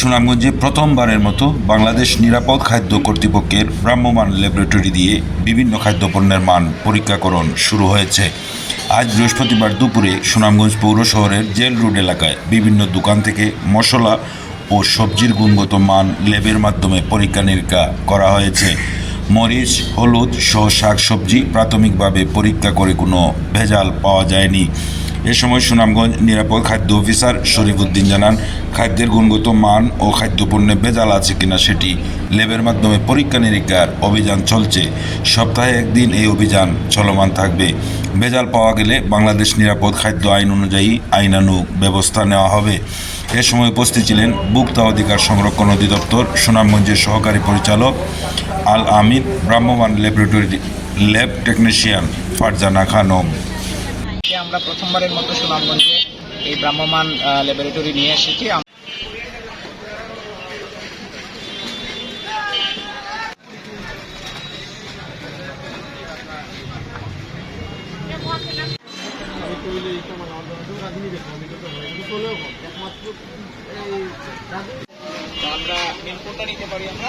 সুনামগঞ্জে প্রথমবারের মতো বাংলাদেশ নিরাপদ খাদ্য কর্তৃপক্ষের ভ্রাম্যমাণ ল্যাবরেটরি দিয়ে বিভিন্ন খাদ্যপণ্যের মান পরীক্ষাকরণ শুরু হয়েছে। আজ বৃহস্পতিবার দুপুরে সুনামগঞ্জ পৌর শহরের জেল রোড এলাকায় বিভিন্ন দোকান থেকে মশলা ও সবজির গুণগত মান ল্যাবের মাধ্যমে পরীক্ষা নিরীক্ষা করা হয়েছে। মরিচ, হলুদ সহ শাকসবজি প্রাথমিকভাবে পরীক্ষা করে কোনো ভেজাল পাওয়া যায়নি। এ সময় সুনামগঞ্জ নিরাপদ খাদ্য অফিসার শরীফুদ্দিন জানান, খাদ্যের গুণগত মান ও খাদ্যপণ্যে ভেজাল আছে কিনা সেটি ল্যাবের মাধ্যমে পরীক্ষা নিরীক্ষার অভিযান চলছে। সপ্তাহে একদিন এই অভিযান চলমান থাকবে। ভেজাল পাওয়া গেলে বাংলাদেশ নিরাপদ খাদ্য আইন অনুযায়ী আইনানুগ ব্যবস্থা নেওয়া হবে। এ সময় উপস্থিত ছিলেন ভোক্তা অধিকার সংরক্ষণ অধিদপ্তর সুনামগঞ্জের সহকারী পরিচালক আল আমিন ভ্রাম্যমাণ laboratory lab technician Farzana Khanam. আজকে আমরা প্রথমবারের মতো সুনামগঞ্জে এই ভ্রাম্যমান ল্যাবরেটরি নিয়ে এসেছি। আমরা নিতে পারি আমরা?